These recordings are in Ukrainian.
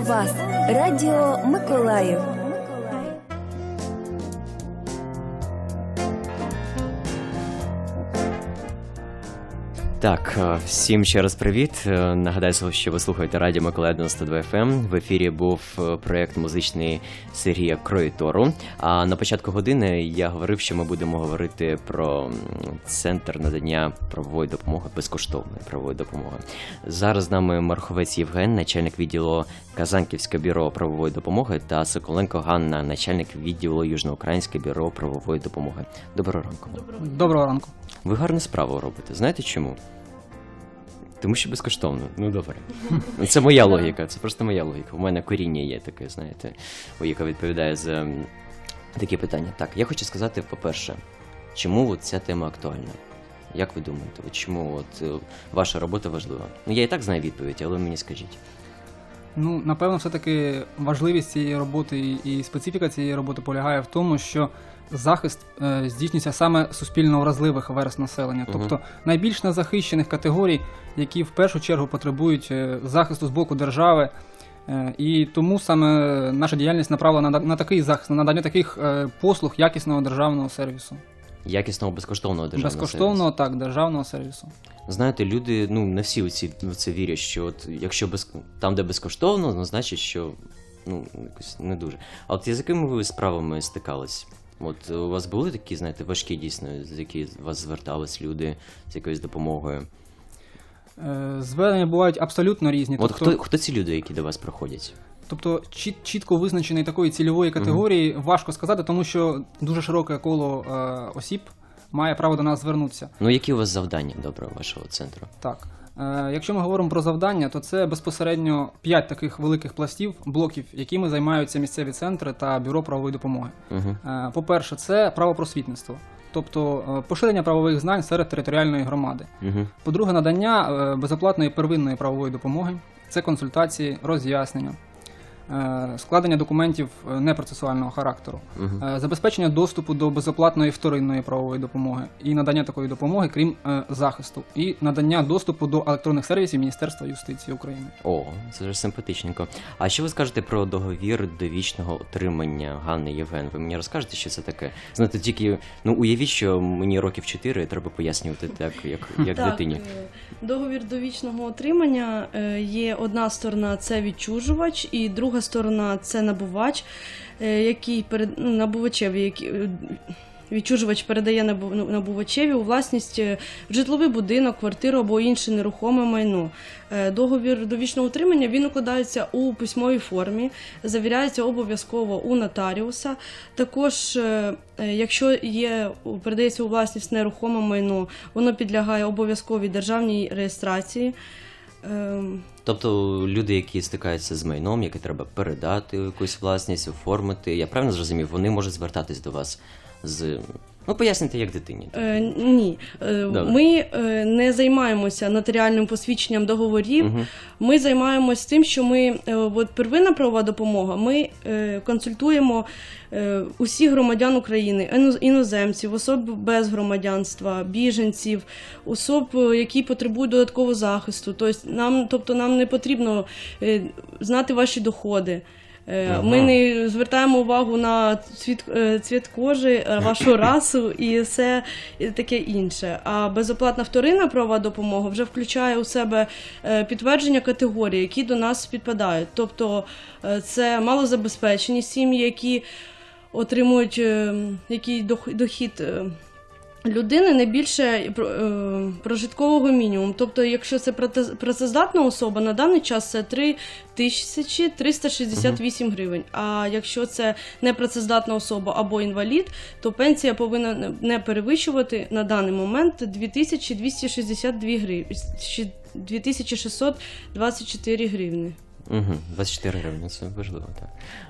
вас, Радіо Миколаїв. Так, е, всім ще раз привіт. Е, Нагадаю, що ви слухаєте радіо Миколаїв 92 FM. В ефірі був е, проєкт музичний Сергія Кроїтору. А на початку години я говорив, що ми будемо говорити про центр надання правової допомоги, безкоштовної правової допомоги. Зараз з нами Марховець Євген, начальник відділу Казанківське бюро правової допомоги, та Соколенко Ганна, начальник відділу Южноукраїнське бюро правової допомоги. Доброго ранку. Доброго ранку. Ви гарну справу робите. Знаєте чому? Тому що безкоштовно. Ну добре. Це моя логіка, це просто моя логіка. У мене коріння є таке, знаєте, яка відповідає за такі питання. Так, я хочу сказати, по-перше, чому от ця тема актуальна? Як ви думаєте, от чому от е, ваша робота важлива? Ну я і так знаю відповідь, але мені скажіть. Ну, напевно, все-таки важливість цієї роботи і специфіка цієї роботи полягає в тому, що захист е, здійснюється саме суспільно вразливих верст населення, тобто найбільш незахищених категорій, які в першу чергу потребують е, захисту з боку держави. Е, І тому саме наша діяльність направлена на, на такий захист, на надання таких послуг якісного державного сервісу. Якісного безкоштовного державного Безкоштовного, так, державного сервісу. сервісу. Знаєте, люди ну не всі у ці в це вірять, що от якщо без там, де безкоштовно, ну значить, що ну якось не дуже. А от з якими ви справами стикались? От у вас були такі, знаєте, важкі дійсно, з які вас звертались люди з якоюсь допомогою? Е, Звернення бувають абсолютно різні. От тобто- хто хто ці люди, які до вас проходять? Тобто чіт, чітко визначеної такої цільової категорії важко сказати, тому що дуже широке коло е, осіб має право до нас звернутися. Ну які у вас завдання добре вашого центру? Так. Е, якщо ми говоримо про завдання, то це безпосередньо п'ять таких великих пластів, блоків, якими займаються місцеві центри та бюро правової допомоги. Угу. По-перше, це правопросвітництво, тобто е, поширення правових знань серед територіальної громади. Угу. По-друге, надання безоплатної первинної правової допомоги, це консультації, роз'яснення, складення документів е, непроцесуального характеру, Угу. е, забезпечення доступу до безоплатної вторинної правової допомоги і надання такої допомоги, крім е, захисту, і надання доступу до електронних сервісів Міністерства юстиції України. О, це вже симпатичненько. А що ви скажете про договір довічного отримання Ганни Євген? Ви мені розкажете, що це таке? Знаєте, тільки ну уявіть, що мені років 4, треба пояснювати так, як, як так, дитині. е, Договір довічного отримання е, є одна сторона це відчужувач, і друга сторона це набувач, е, який перед ну, набувачеві, який е, відчужувач передає ну, набувачеві у власність е, житловий будинок, квартиру або інше нерухоме майно. Договір довічного утримання він укладається у письмовій формі, завіряється обов'язково у нотаріуса. Також, якщо є передається у власність нерухоме майно, воно підлягає обов'язковій державній реєстрації. Ем, Тобто люди, які стикаються з майном, яке треба передати якусь власність, оформити, я правильно зрозумів, вони можуть звертатись до вас з. Ну, поясните, як дитині. Е, ні, Е, Добре. ми е, не займаємося нотаріальним посвідченням договорів. Угу. Ми займаємося тим, що ми е, от первинна правова допомога. Ми е, консультуємо е, усіх громадян України, іно- іноземців, особ без громадянства, біженців, особ, е, які потребують додаткового захисту. Тобто нам, тобто нам не потрібно е, знати ваші доходи. Е, Ага. Ми не звертаємо увагу на цвіт, е, цвіт кожи, е, вашу расу і все таке інше. А безоплатна вторинна правова допомога вже включає у себе підтвердження категорій, які до нас підпадають. Тобто це малозабезпечені сім'ї, які отримують який дохід. Е, Людини не більше е, прожиткового мінімуму. Тобто, якщо це працездатна особа, на даний час це 3368 гривень. А якщо це непрацездатна особа або інвалід, то пенсія повинна не- не перевищувати на даний момент 2262 гривні. 2624 гривні. Угу, 24 гривні, це важливо, так.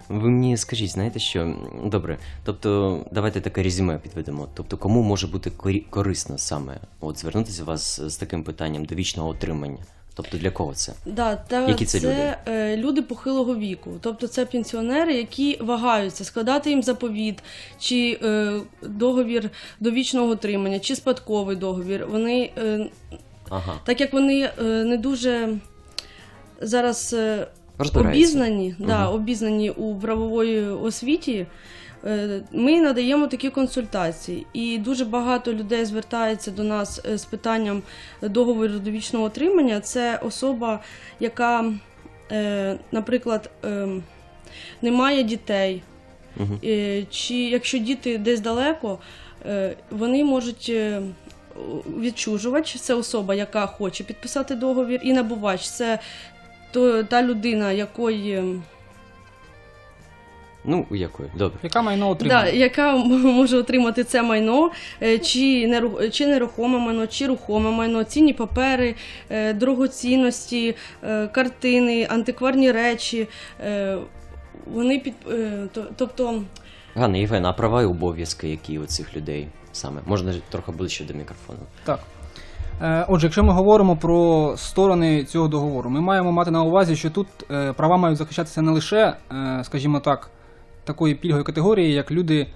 Ви мені скажіть, знаєте що? Добре, тобто, давайте таке резюме підведемо. Тобто, кому може бути корисно саме от звернутися до вас з таким питанням довічного отримання? Тобто для кого це? Да, та Які це це е, люди похилого віку. Тобто це пенсіонери, які вагаються складати їм заповіт, чи е, договір довічного отримання, чи спадковий договір. Вони, е, Ага. так як вони е, не дуже зараз. Е, обізнані, да, обізнані у правової освіті, е, ми надаємо такі консультації. І дуже багато людей звертається до нас е, з питанням договору довічного отримання. Це особа, яка, наприклад, не має дітей. Чи якщо діти десь далеко, вони можуть. Відчужувач це особа, яка хоче підписати договір, і набувач це то, та людина, якої ем, Ну, у якої? Добре. Яка майно отримує? да, яка може отримати це майно, е, чи, неру- чи нерухоме майно, чи рухоме майно, цінні папери, е, дорогоцінності, е, картини, антикварні речі. Вони під тобто. Ганна Євгена, а права і обов'язки, які у цих людей саме? Можна трохи ближче до мікрофону. Так. Е, Отже, якщо ми говоримо про сторони цього договору, ми маємо мати на увазі, що тут е, права мають захищатися не лише, е, скажімо так, такої пільгової категорії, як люди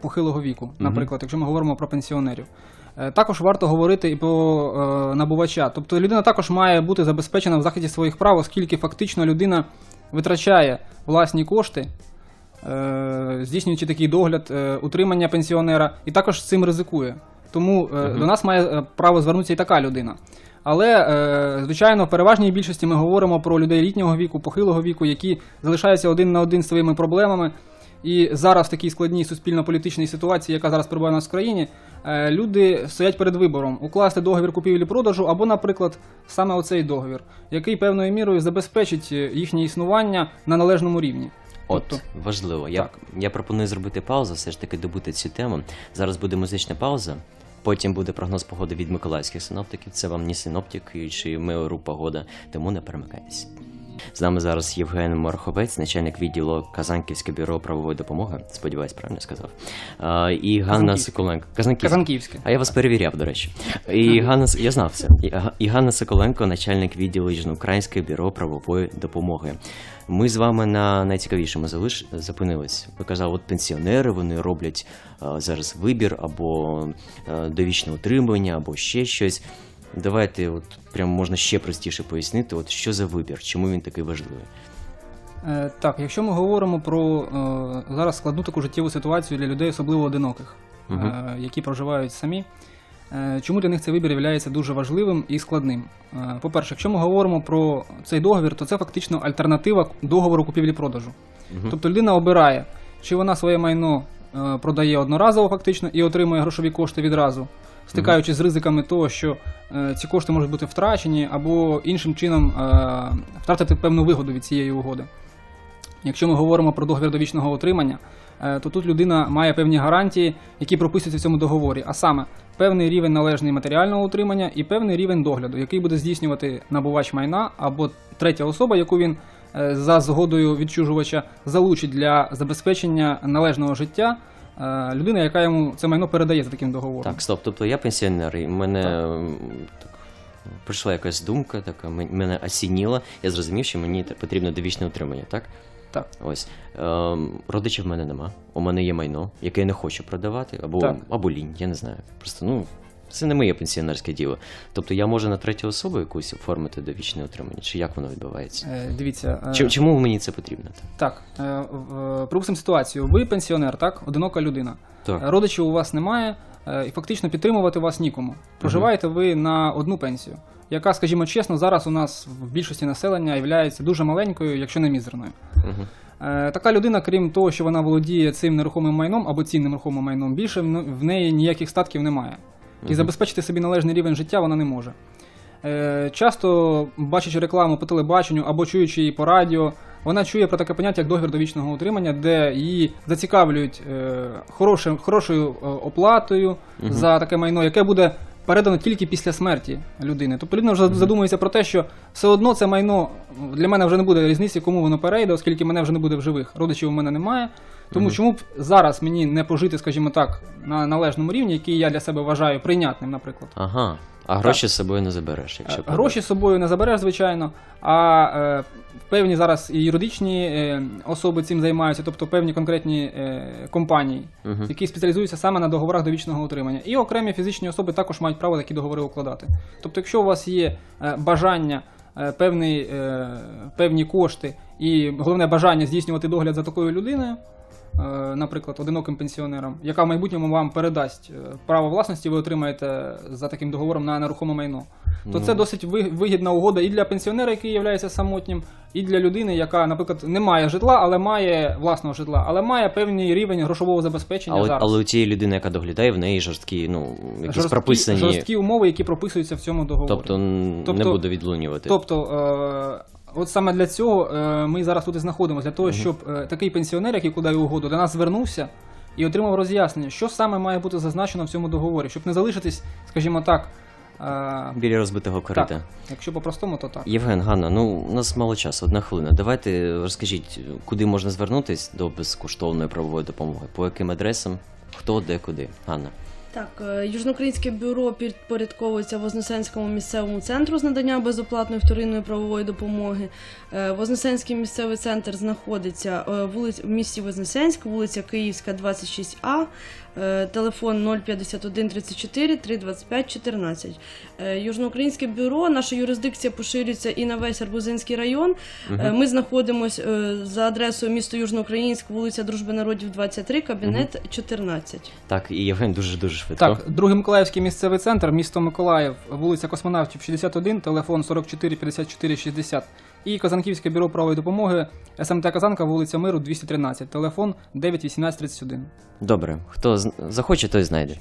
похилого віку, наприклад, якщо ми говоримо про пенсіонерів. Також варто говорити і про набувача. Тобто людина також має бути забезпечена в захисті своїх прав, оскільки фактично людина витрачає власні кошти, здійснюючи такий догляд, утримання пенсіонера, і також цим ризикує. Тому е, до нас має е, право звернутися і така людина. Але, е, звичайно, в переважній більшості ми говоримо про людей літнього віку, похилого віку, які залишаються один на один з своїми проблемами. І зараз в такій складній суспільно-політичній ситуації, яка зараз перебуває у нас в країні, люди стоять перед вибором укласти договір купівлі-продажу або, наприклад, саме оцей договір, який певною мірою забезпечить їхнє існування на належному рівні. От, Тобто- важливо. Я, я пропоную зробити паузу, все ж таки добути цю тему. Зараз буде музична пауза. Потім буде прогноз погоди від миколаївських синоптиків. Це вам не синоптик чи меору погода, тому не перемикайтеся. З нами зараз Євген Марховець, начальник відділу Казанківське бюро правової допомоги. Сподіваюсь, правильно сказав. А, і Ганна. Соколенко. Казанківське. Казанківське. А я вас перевіряв, до речі. І Ганна, я знав це. І, Ганна Соколенко, начальник відділу Южноукраїнське бюро правової допомоги. Ми з вами на найцікавішому залиш... зупинились. Ви казали, от пенсіонери вони роблять а, зараз вибір або а, довічне утримання, або ще щось. Давайте, от прям можна ще простіше пояснити, от що за вибір, чому він такий важливий. Е, Так, якщо ми говоримо про е, зараз складну таку життєву ситуацію для людей, особливо одиноких, е, які проживають самі, чому для них цей вибір є дуже важливим і складним? По-перше, якщо ми говоримо про цей договір, то це фактично альтернатива договору купівлі-продажу. Мгм. Тобто людина обирає, чи вона своє майно продає одноразово фактично і отримує грошові кошти відразу, стикаючись з ризиками того, що е, ці кошти можуть бути втрачені або іншим чином е, втратити певну вигоду від цієї угоди. Якщо ми говоримо про договір довічного отримання, е, то тут людина має певні гарантії, які прописуються в цьому договорі, а саме певний рівень належний матеріального утримання і певний рівень догляду, який буде здійснювати набувач майна або третя особа, яку він за згодою відчужувача залучить для забезпечення належного життя е, людина, яка йому це майно передає за таким договором. Так, стоп. Тобто я пенсіонер, і мене м, так, прийшла якась думка, така мен- мене осініла. Я зрозумів, що мені те- потрібно довічне утримання, так? Так. Ось. Ем, родичів в мене нема. У мене є майно, яке я не хочу продавати, або, Так. або лінь, я не знаю. Просто ну. Це не моє пенсіонерське діло. Тобто я можу на третю особу якусь оформити довічне утримання, чи як воно відбувається? Е, Дивіться, е, Чи, чому мені це потрібно? так, е, в- припустимо ситуацію. Ви пенсіонер, так, одинока людина. Так. Родичів у вас немає, е, і фактично підтримувати вас нікому. Проживаєте ви на одну пенсію, яка, скажімо чесно, зараз у нас в більшості населення є дуже маленькою, якщо не мізерною. Угу. Е, Така людина, крім того, що вона володіє цим нерухомим майном або цінним нерухомим майном, більше в в неї ніяких статків немає. І забезпечити собі належний рівень життя вона не може. Е, Часто, бачачи рекламу по телебаченню або чуючи її по радіо, вона чує про таке поняття як договір довічного утримання, де її зацікавлюють е, хорошим, хорошою е, оплатою Мгм. за таке майно, яке буде передано тільки після смерті людини. Тобто людина вже задумується про те, що все одно це майно для мене вже не буде різниці, кому воно перейде, оскільки мене вже не буде в живих. Родичів у мене немає. Тому Мгм. чому б зараз мені не пожити, скажімо так, на належному рівні, який я для себе вважаю прийнятним, наприклад. Ага. А гроші з собою не забереш, якщо Е. Гроші з собою не забереш, звичайно, а е, певні зараз і юридичні е, особи цим займаються, тобто певні конкретні е, компанії, Мгм. які спеціалізуються саме на договорах довічного утримання. І окремі фізичні особи також мають право такі договори укладати. Тобто, якщо у вас є е, бажання е, певний, е, певні кошти і головне бажання здійснювати догляд за такою людиною, наприклад, одиноким пенсіонером, яка в майбутньому вам передасть е, право власності, ви отримаєте за таким договором на нерухоме майно. То це досить ви- вигідна угода і для пенсіонера, який є самотнім, і для людини, яка, наприклад, не має житла, але має власного житла, але має певний рівень грошового забезпечення Але, зараз. але у тієї людини, яка доглядає, в неї жорсткі, ну, якісь жорсткі, прописані. жорсткі умови, які прописуються в цьому договорі. Тобто, н- не Тобто- буду відлунювати. Тобто, е, от саме для цього е, ми зараз тут і знаходимося, для того, щоб е, такий пенсіонер, який кудає угоду, до нас звернувся і отримав роз'яснення, що саме має бути зазначено в цьому договорі, щоб не залишитись, скажімо так, е, Біля розбитого корита. так якщо по-простому, то так. Євген, Ганна, ну у нас мало часу, одна хвилина. Давайте розкажіть, куди можна звернутись до безкоштовної правової допомоги, по яким адресам, хто, де, куди. Ганна. Так, е, Южноукраїнське бюро підпорядковується Вознесенському місцевому центру з надання безоплатної вторинної правової допомоги. Е, Вознесенський місцевий центр знаходиться е, в місті Вознесенськ, вулиця Київська, 26А, е, телефон 051 34 325 14. Е, Южноукраїнське бюро, наша юрисдикція поширюється і на весь Арбузинський район. Е, Ми знаходимося за адресою місто Южноукраїнськ, вулиця Дружби народів 23, кабінет 14. Так, і Євген дуже дуже швидко. Так, другий Миколаївський місцевий центр, місто Миколаїв, вулиця Космонавтів 61, телефон 44 54 60. І Казанківське бюро правової допомоги, СМТ Казанка, вулиця Миру 213, телефон 9 18 31. Добре, хто з- захоче, той знайде.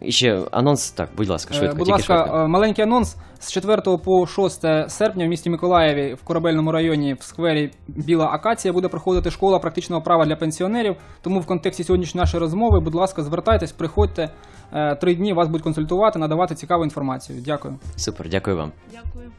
І ще анонс, так, будь ласка, Е, швидко, Будь тільки ласка, швидко. е, маленький анонс. З 4 по 6 серпня в місті Миколаєві в корабельному районі в сквері Біла Акація буде проходити школа практичного права для пенсіонерів. Тому в контексті сьогоднішньої нашої розмови, будь ласка, звертайтесь, приходьте. Е, Три дні вас будуть консультувати, надавати цікаву інформацію. Дякую. Супер, дякую вам. Дякую.